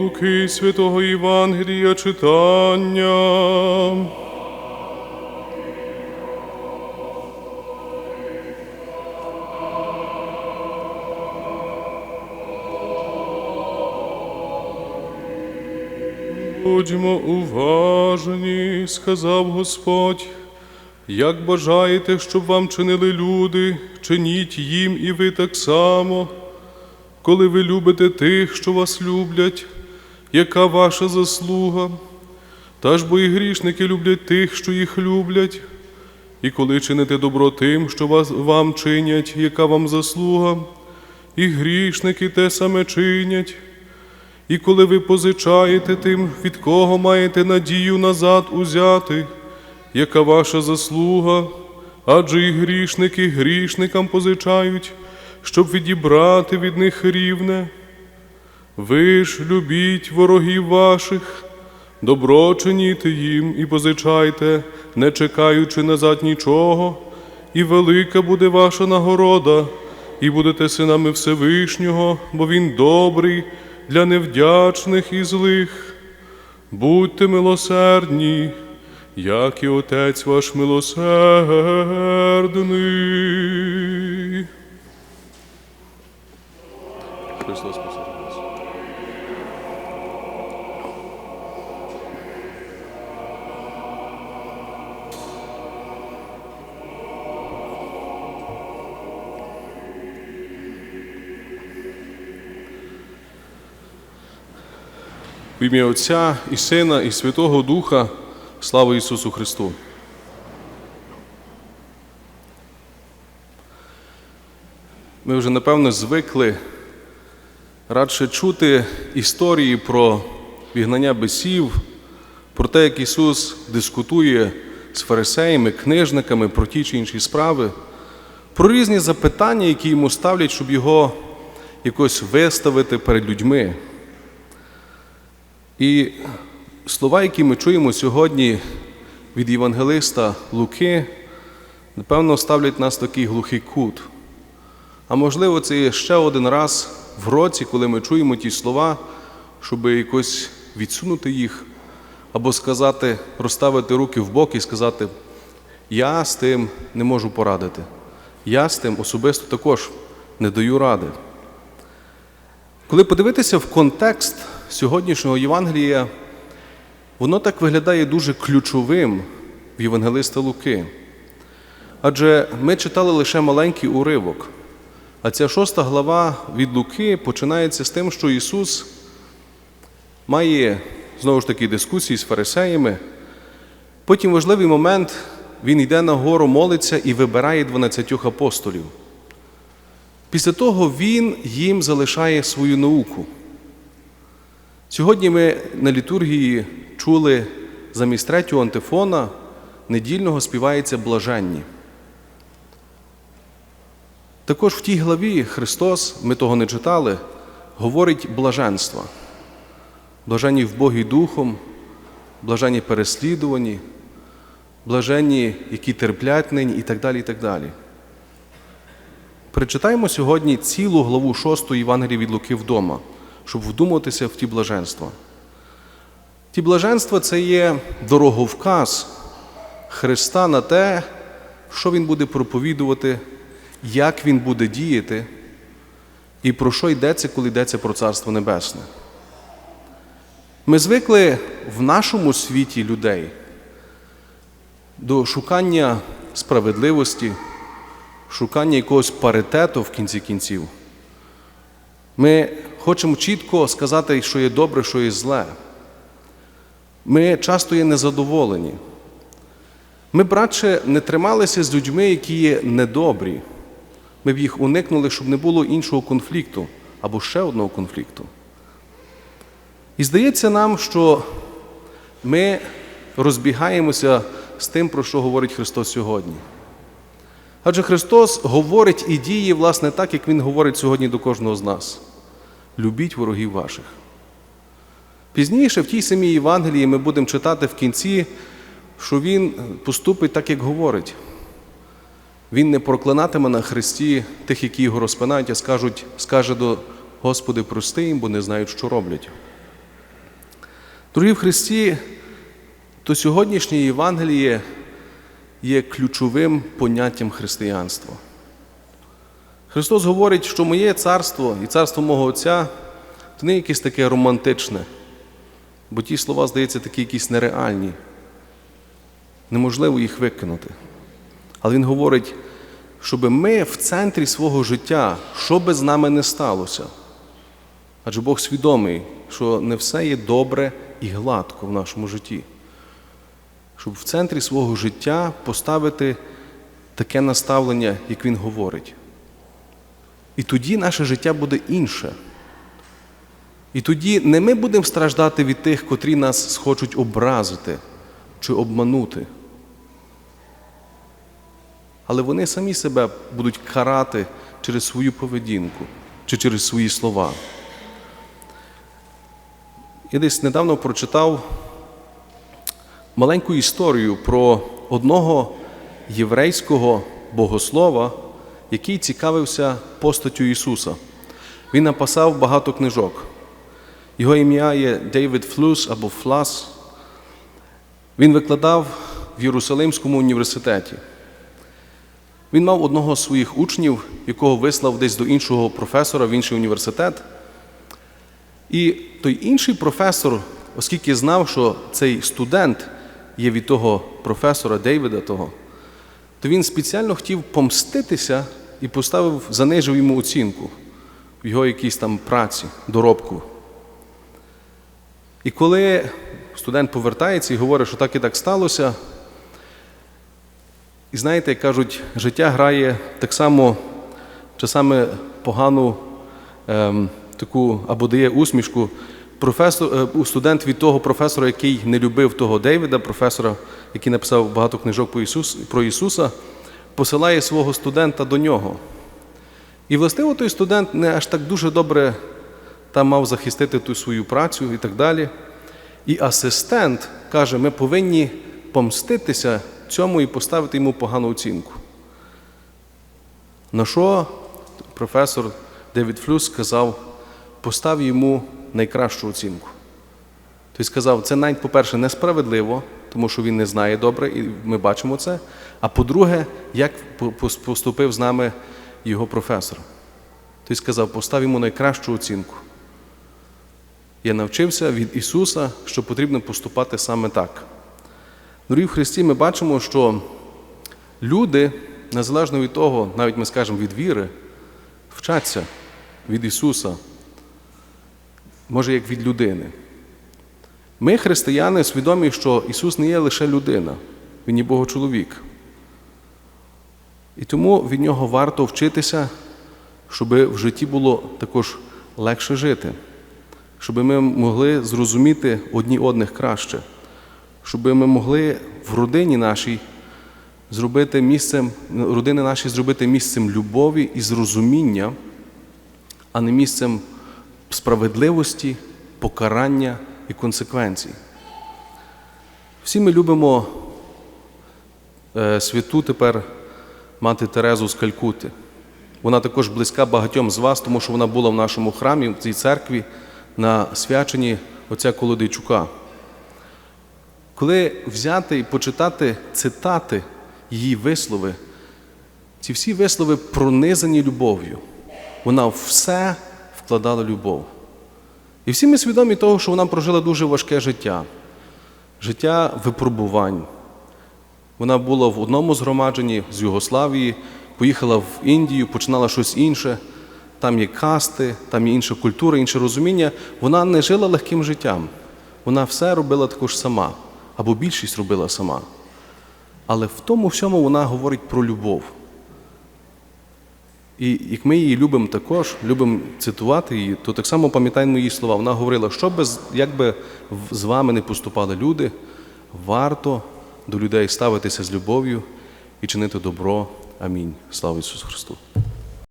Луки Святого Євангелія читання. Будьмо уважні, сказав Господь. Як бажаєте, щоб вам чинили люди, чиніть їм і ви так само. Коли ви любите тих, що вас люблять, яка ваша заслуга? Та ж бо і грішники люблять тих, що їх люблять. І коли чините добро тим, що вас, вам чинять, яка вам заслуга, і грішники те саме чинять. І коли ви позичаєте тим, від кого маєте надію назад узяти, яка ваша заслуга, адже і грішники грішникам позичають, щоб відібрати від них рівне. Ви ж любіть ворогів ваших, добро чиніте їм і позичайте, не чекаючи назад нічого, і велика буде ваша нагорода, і будете синами Всевишнього, бо Він добрий для невдячних і злих. Будьте милосердні, як і Отець ваш милосердний. Христос В ім'я Отця і Сина, і Святого Духа, слава Ісусу Христу. Ми вже напевно звикли радше чути історії про вігнання бесів, про те, як Ісус дискутує з фарисеями, книжниками про ті чи інші справи, про різні запитання, які йому ставлять, щоб його якось виставити перед людьми. І слова, які ми чуємо сьогодні від євангелиста Луки, напевно, ставлять нас в такий глухий кут. А можливо, це ще один раз в році, коли ми чуємо ті слова, щоб якось відсунути їх, або сказати, розставити руки в бок і сказати, я з тим не можу порадити. Я з тим особисто також не даю ради. Коли подивитися в контекст сьогоднішнього Євангелія, воно так виглядає дуже ключовим в Євангелиста Луки. Адже ми читали лише маленький уривок, а ця шоста глава від Луки починається з тим, що Ісус має знову ж таки дискусії з фарисеями. Потім важливий момент, Він йде на гору, молиться і вибирає 12 апостолів. Після того Він їм залишає свою науку. Сьогодні ми на літургії чули замість третього антифона недільного співається блаженні. Також в тій главі Христос, ми того не читали, говорить блаженства. Блаженні в Богі Духом, блаженні переслідувані, блаженні, які терплять нині і так далі. і так далі. Прочитаємо сьогодні цілу главу 6 Євангелії від Луки вдома, щоб вдуматися в ті блаженства. Ті блаженства це є дороговказ Христа на те, що Він буде проповідувати, як Він буде діяти, і про що йдеться, коли йдеться про Царство Небесне. Ми звикли в нашому світі людей до шукання справедливості, шукання якогось паритету в кінці кінців. Ми хочемо чітко сказати, що є добре, що є зле. Ми часто є незадоволені. Ми б радше не трималися з людьми, які є недобрі. Ми б їх уникнули, щоб не було іншого конфлікту або ще одного конфлікту. І здається нам, що ми розбігаємося з тим, про що говорить Христос сьогодні. Адже Христос говорить і діє, власне, так, як Він говорить сьогодні до кожного з нас. Любіть ворогів ваших. Пізніше в тій самій Євангелії ми будемо читати в кінці, що Він поступить так, як говорить. Він не проклинатиме на Христі тих, які його розпинають, а скажуть, скаже до Господи, прости їм, бо не знають, що роблять. Дорогі в Христі, то сьогоднішнє Євангеліє є ключовим поняттям християнства. Христос говорить, що моє царство і царство мого Отця то не якесь таке романтичне, бо ті слова, здається, такі якісь нереальні. Неможливо їх викинути. Але Він говорить, щоб ми в центрі свого життя, що би з нами не сталося. Адже Бог свідомий, що не все є добре і гладко в нашому житті. Щоб в центрі свого життя поставити таке наставлення, як Він говорить. І тоді наше життя буде інше. І тоді не ми будемо страждати від тих, котрі нас схочуть образити чи обманути. Але вони самі себе будуть карати через свою поведінку чи через свої слова. Я десь недавно прочитав маленьку історію про одного єврейського богослова, який цікавився постаттю Ісуса. Він написав багато книжок. Його ім'я є Дейвід Флус або Флас. Він викладав в Єрусалимському університеті. Він мав одного з своїх учнів, якого вислав десь до іншого професора в інший університет. І той інший професор, оскільки знав, що цей студент є від того професора Дейвіда того, то він спеціально хотів помститися і поставив, занижив йому оцінку в його якійсь там праці, доробку. І коли студент повертається і говорить, що так і так сталося, і знаєте, як кажуть, життя грає так само часами погану ем, таку або дає усмішку. Професор, е, студент від того професора, який не любив того Дейвіда, професора, який написав багато книжок про, Ісус, про Ісуса, посилає свого студента до нього. І властиво той студент не аж так дуже добре там мав захистити ту свою працю і так далі. І асистент каже, ми повинні помститися цьому і поставити йому погану оцінку. На що професор Девід Флюс сказав, постав йому найкращу оцінку. Тобто сказав, це навіть, по-перше, несправедливо, тому що він не знає добре, і ми бачимо це. А по-друге, як поступив з нами його професор. Тобто сказав, постав йому найкращу оцінку. Я навчився від Ісуса, що потрібно поступати саме так. Дорогі в Христі, ми бачимо, що люди, незалежно від того, навіть ми скажемо від віри, вчаться від Ісуса, може, як від людини. Ми, християни, свідомі, що Ісус не є лише людина, Він є Богочоловік. І тому від Нього варто вчитися, щоб в житті було також легше жити, щоб ми могли зрозуміти одні одних краще, щоб ми могли в родині нашій зробити місцем, родини наші зробити місцем любові і зрозуміння, а не місцем справедливості, покарання і консеквенцій. Всі ми любимо е, святу тепер мати Терезу з Калькути. Вона також близька багатьом з вас, тому що вона була в нашому храмі, в цій церкві, на свяченні отця Колодийчука. Коли взяти і почитати цитати її вислови, ці всі вислови пронизані любов'ю. Вона все вкладала любов. І всі ми свідомі того, що вона прожила дуже важке життя, життя випробувань. Вона була в одному згромадженні з Югославії, поїхала в Індію, починала щось інше. Там є касти, там є інша культура, інше розуміння. Вона не жила легким життям. Вона все робила також сама, або більшість робила сама. Але в тому всьому вона говорить про любов. І як ми її любимо також, любимо цитувати її, то так само пам'ятаємо її слова. Вона говорила, що би, як би з вами не поступали люди, варто до людей ставитися з любов'ю і чинити добро. Амінь. Слава Ісусу Христу!